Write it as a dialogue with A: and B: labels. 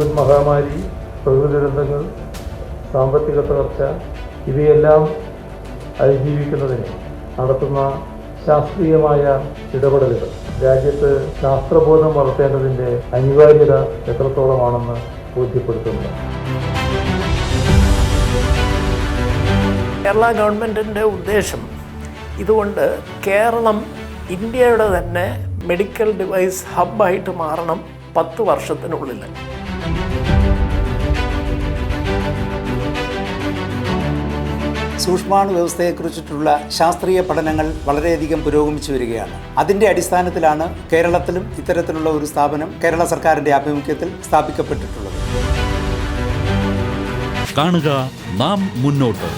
A: Covid മഹാമാരി പ്രകൃതി ദുരന്തങ്ങൾ സാമ്പത്തിക തകർച്ച ഇവയെല്ലാം അതിജീവിക്കുന്നതിന് നടത്തുന്ന ശാസ്ത്രീയമായ ഇടപെടലുകൾ. രാജ്യത്ത് ശാസ്ത്രബോധം വളർത്തേണ്ടതിന്റെ അനിവാര്യത എത്രത്തോളമാണെന്ന് ബോധ്യപ്പെടുത്തുന്നു.
B: കേരള ഗവൺമെന്റിന്റെ ഉദ്ദേശം ഇതുകൊണ്ട് കേരളം ഇന്ത്യയുടെ തന്നെ മെഡിക്കൽ ഡിവൈസ് ഹബ്ബായിട്ട് മാറണം പത്ത് വർഷത്തിനുള്ളിൽ.
C: സൂക്ഷ്മാണു വ്യവസ്ഥയെക്കുറിച്ചിട്ടുള്ള ശാസ്ത്രീയ പഠനങ്ങൾ വളരെയധികം പുരോഗമിച്ചു വരികയാണ്. അതിന്റെ അടിസ്ഥാനത്തിലാണ് കേരളത്തിലും ഇത്തരത്തിലുള്ള ഒരു സ്ഥാപനം കേരള സർക്കാരിന്റെ ആഭിമുഖ്യത്തിൽ സ്ഥാപിക്കപ്പെട്ടിട്ടുള്ളത്.
D: കാണുക നാം മുന്നോട്ട്.